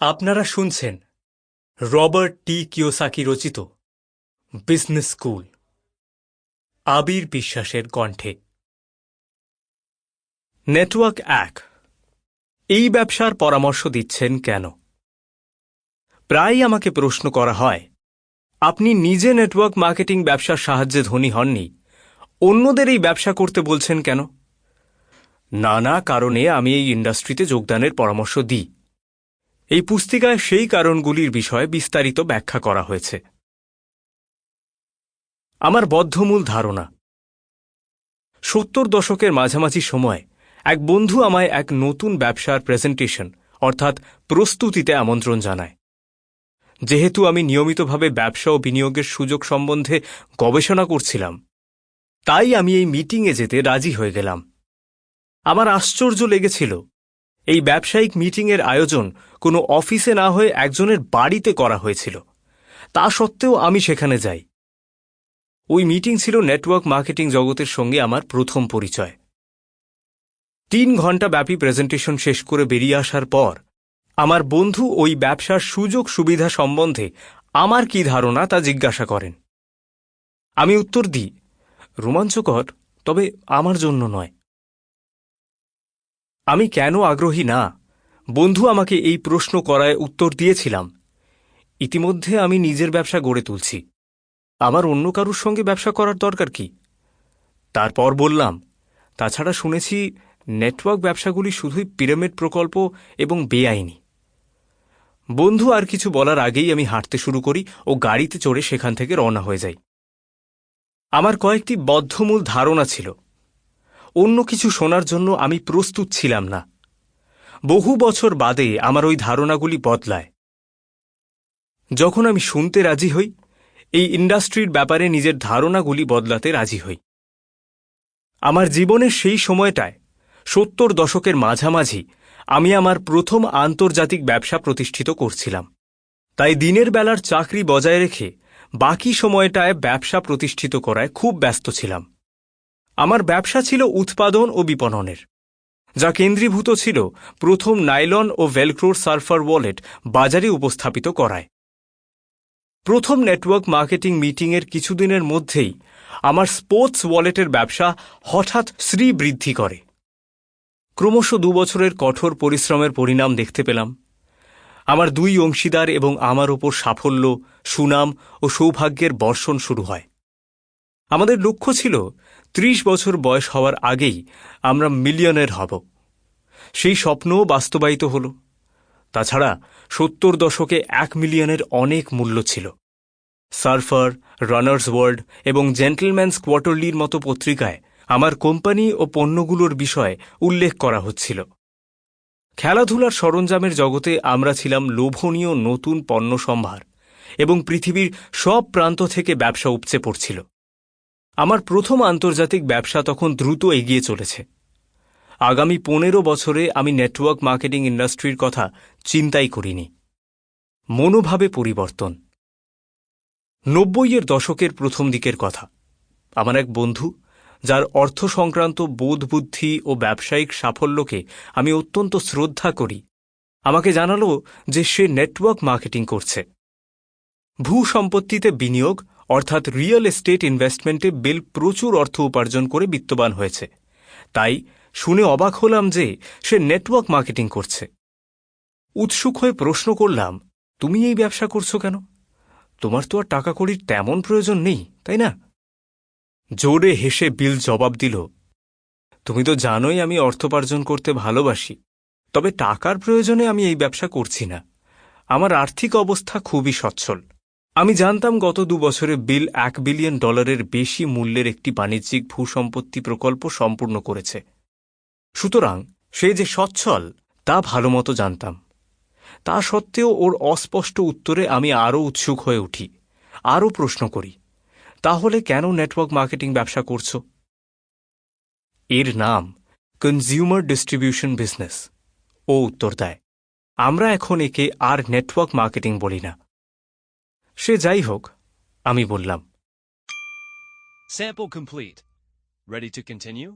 আপনারা শুনছেন Robert T Kiyosaki রচিত বিজনেস স্কুল। আবির বিশ্বাসের কণ্ঠে। নেটওয়ার্ক এক। এই ব্যবসার পরামর্শ দিচ্ছেন কেন? প্রায়ই আমাকে প্রশ্ন করা হয়, আপনি নিজে নেটওয়ার্ক মার্কেটিং ব্যবসার সাহায্যে ধনী হননি, অন্যদের এই ব্যবসা করতে বলছেন কেন? নানা কারণে আমি এই ইন্ডাস্ট্রিতে যোগদানের পরামর্শ দিই। এই পুস্তিকায় সেই কারণগুলির বিষয়ে বিস্তারিত ব্যাখ্যা করা হয়েছে। আমার বদ্ধমূল ধারণা। সত্তর দশকের মাঝামাঝি সময় এক বন্ধু আমায় এক নতুন ব্যবসার প্রেজেন্টেশন, অর্থাৎ প্রস্তুতিতে আমন্ত্রণ জানায়। যেহেতু আমি নিয়মিতভাবে ব্যবসা ও বিনিয়োগের সুযোগ সম্বন্ধে গবেষণা করছিলাম, তাই আমি এই মিটিংয়ে যেতে রাজি হয়ে গেলাম। আমার আশ্চর্য লেগেছিল এই ব্যবসায়িক মিটিংয়ের আয়োজন কোনো অফিসে না হয়ে একজনের বাড়িতে করা হয়েছিল। তা সত্ত্বেও আমি সেখানে যাই। ওই মিটিং ছিল নেটওয়ার্ক মার্কেটিং জগতের সঙ্গে আমার প্রথম পরিচয়। তিন ঘণ্টা ব্যাপী প্রেজেন্টেশন শেষ করে বেরিয়ে আসার পর আমার বন্ধু ওই ব্যবসার সুযোগ সুবিধা সম্বন্ধে আমার কি ধারণা তা জিজ্ঞাসা করেন। আমি উত্তর দিই, রোমাঞ্চকর, তবে আমার জন্য নয়। আমি কেন আগ্রহী না? বন্ধু আমাকে এই প্রশ্ন করায় উত্তর দিয়েছিলাম। ইতিমধ্যে আমি নিজের ব্যবসা গড়ে তুলছি। আমার অন্য কারুর সঙ্গে ব্যবসা করার দরকার কি? তারপর বললাম, তাছাড়া শুনেছি নেটওয়ার্ক ব্যবসাগুলি শুধুই পিরামিড প্রকল্প এবং বেআইনি। বন্ধু, আর কিছু বলার আগেই আমি হাঁটতে শুরু করি ও গাড়িতে চড়ে সেখান থেকে রওনা হয়ে যাই। আমার কয়েকটি বদ্ধমূল ধারণা ছিল। অন্য কিছু শোনার জন্য আমি প্রস্তুত ছিলাম না। বহু বছর বাদে আমার ওই ধারণাগুলি বদলায়। যখন আমি শুনতে রাজি হই, এই ইন্ডাস্ট্রির ব্যাপারে নিজের ধারণাগুলি বদলাতে রাজি হই। আমার জীবনের সেই সময়টায়, সত্তর দশকের মাঝামাঝি, আমি আমার প্রথম আন্তর্জাতিক ব্যবসা প্রতিষ্ঠিত করছিলাম। তাই দিনের বেলার চাকরি বজায় রেখে বাকি সময়টায় ব্যবসা প্রতিষ্ঠিত করায় খুব ব্যস্ত ছিলাম। আমার ব্যবসা ছিল উৎপাদন ও বিপণনের। যা কেন্দ্রীভূত ছিল প্রথম নাইলন ও ভেলক্রোর সার্ফার ওয়ালেট বাজারে উপস্থাপিত করায়। প্রথম নেটওয়ার্ক মার্কেটিং মিটিংয়ের কিছুদিনের মধ্যেই আমার স্পোর্টস ওয়ালেটের ব্যবসা হঠাৎ শ্রী বৃদ্ধি করে। ক্রমশ দুবছরের কঠোর পরিশ্রমের পরিণাম দেখতে পেলাম। আমার দুই অংশীদার এবং আমার ওপর সাফল্য, সুনাম ও সৌভাগ্যের বর্ষণ শুরু হয়। আমাদের লক্ষ্য ছিল ত্রিশ বছর বয়স হওয়ার আগেই আমরা মিলিয়নের হব। সেই স্বপ্নও বাস্তবায়িত হল। তাছাড়া সত্তর দশকে এক মিলিয়নের অনেক মূল্য ছিল। সার্ফার, রানার্স ওয়ার্ল্ড এবং জেন্টলম্যানস কোয়ার্টারলির মতো পত্রিকায় আমার কোম্পানি ও পণ্যগুলোর বিষয়ে উল্লেখ করা হচ্ছিল। খেলাধুলার সরঞ্জামের জগতে আমরা ছিলাম লোভনীয় নতুন পণ্য সম্ভার এবং পৃথিবীর সব প্রান্ত থেকে ব্যবসা উপচে পড়ছিল। আমার প্রথম আন্তর্জাতিক ব্যবসা তখন দ্রুত এগিয়ে চলেছে। আগামী পনেরো বছরে আমি নেটওয়ার্ক মার্কেটিং ইন্ডাস্ট্রির কথা চিন্তাই করিনি। মনোভাবে পরিবর্তন। নব্বইয়ের দশকের প্রথম দিকের কথা। আমার এক বন্ধু, যার অর্থ সংক্রান্ত বোধবুদ্ধি ও ব্যবসায়িক সাফল্যকে আমি অত্যন্ত শ্রদ্ধা করি, আমাকে জানালো যে সে নেটওয়ার্ক মার্কেটিং করছে। ভূ সম্পত্তিতে বিনিয়োগ অর্থাৎ রিয়েল এস্টেট ইনভেস্টমেন্টে বিল প্রচুর অর্থ উপার্জন করে বিত্তবান হয়েছে। তাই শুনে অবাক হলাম যে সে নেটওয়ার্ক মার্কেটিং করছে। উৎসুক হয়ে প্রশ্ন করলাম, তুমি এই ব্যবসা করছ কেন? তোমার তো আর টাকা কড়ির তেমন প্রয়োজন নেই, তাই না? জোরে হেসে বিল জবাব দিল, তুমি তো জানোই আমি অর্থোপার্জন করতে ভালোবাসি, তবে টাকার প্রয়োজনে আমি এই ব্যবসা করছি না। আমার আর্থিক অবস্থা খুবই সচ্ছল। আমি জানতাম গত দু বছরে বিল এক বিলিয়ন ডলারের বেশি মূল্যের একটি বাণিজ্যিক ভূসম্পত্তি প্রকল্প সম্পূর্ণ করেছে। সুতরাং সে যে সচ্ছল, তা ভালোমতো জানতাম। তা সত্ত্বেও ওর অস্পষ্ট উত্তরে আমি আরও উৎসুক হয়ে উঠি, আরও প্রশ্ন করি, তাহলে কেন নেটওয়ার্ক মার্কেটিং ব্যবসা করছ? এর নাম কনজিউমার ডিস্ট্রিবিউশন বিজনেস ও উত্তর দেয়, আমরা এখন একে আর নেটওয়ার্ক মার্কেটিং বলি না। সে যাই হোক আমি বললাম Sample complete. Ready to continue?